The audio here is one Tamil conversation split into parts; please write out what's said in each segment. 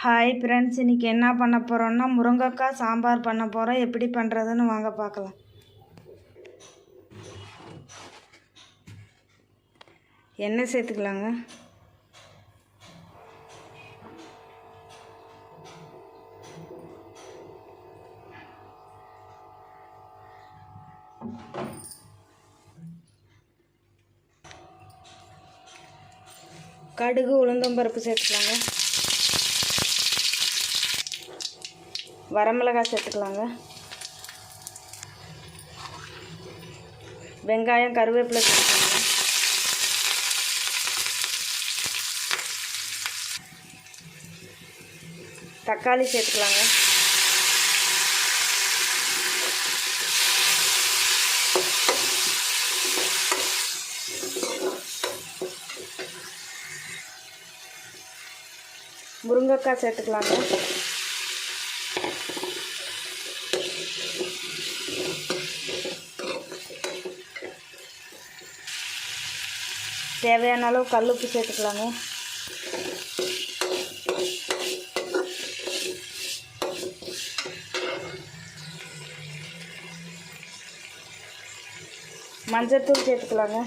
ஹாய் ஃப்ரெண்ட்ஸ் இன்றைக்கி என்ன பண்ண போகிறோன்னா முருங்கைக்காய் சாம்பார் பண்ண போகிறோம் எப்படி பண்ணுறதுன்னு வாங்க பார்க்கலாம். எண்ணெய் சேர்த்துக்கலாங்க. கடுகு உளுந்தம்பருப்பு சேர்த்துக்கலாங்க. வரமிளகாய் சேர்த்துக்கலாங்க. வெங்காயம் கருவேப்பிலை சேர்த்துக்கலாங்க. தக்காளி சேர்த்துக்கலாங்க. முருங்கைக்காய் சேர்த்துக்கலாங்க. தேவையான அளவு கல் உப்பு சேர்த்துக்கலாங்க. மஞ்சத்தூள் சேர்த்துக்கலாங்க.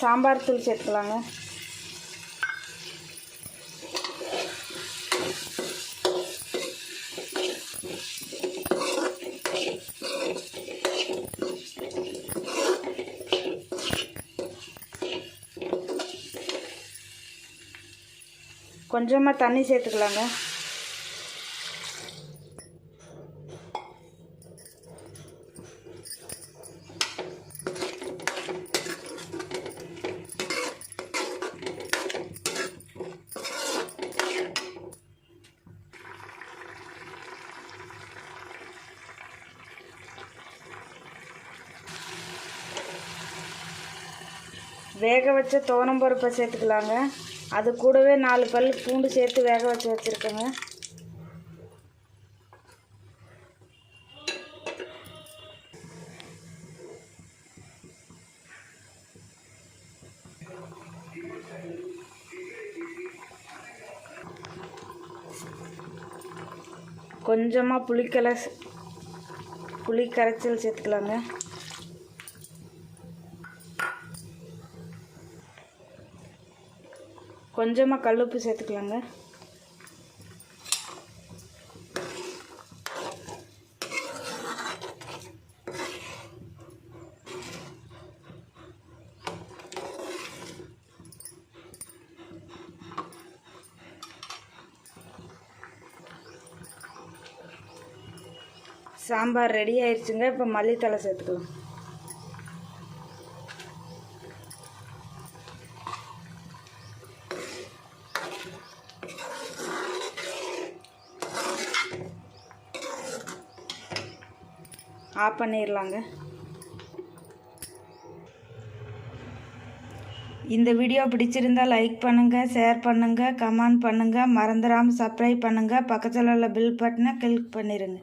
சாம்பார் தூள் சேர்த்துக்கலாங்க. கொஞ்சமாக தண்ணி சேர்த்துக்கலாங்க. வேக வச்ச பருப்பை சேர்த்துக்கலாங்க. அது கூடவே நாலு பல் பூண்டு சேர்த்து வேக வச்சு வச்சுருக்கேங்க. கொஞ்சமாக புளிக்கலை புளி கரைச்சல் சேர்த்துக்கலாங்க. கொஞ்சமாக கல்லுப்பு சேர்த்துக்கலாங்க. சாம்பார் ரெடி ஆயிடுச்சுங்க இப்போ மல்லித்தலை சேர்த்துக்கலாம். ஆஃப் பண்ணிடலாங்க இந்த வீடியோ பிடிச்சிருந்தால் லைக் பண்ணுங்கள் ஷேர் பண்ணுங்கள் கமெண்ட் பண்ணுங்கள் மறந்துடாமல் சப்ஸ்கிரைப் பண்ணுங்கள் பக்கத்தில் உள்ள பில் பட்டனை கிளிக் பண்ணிடுங்க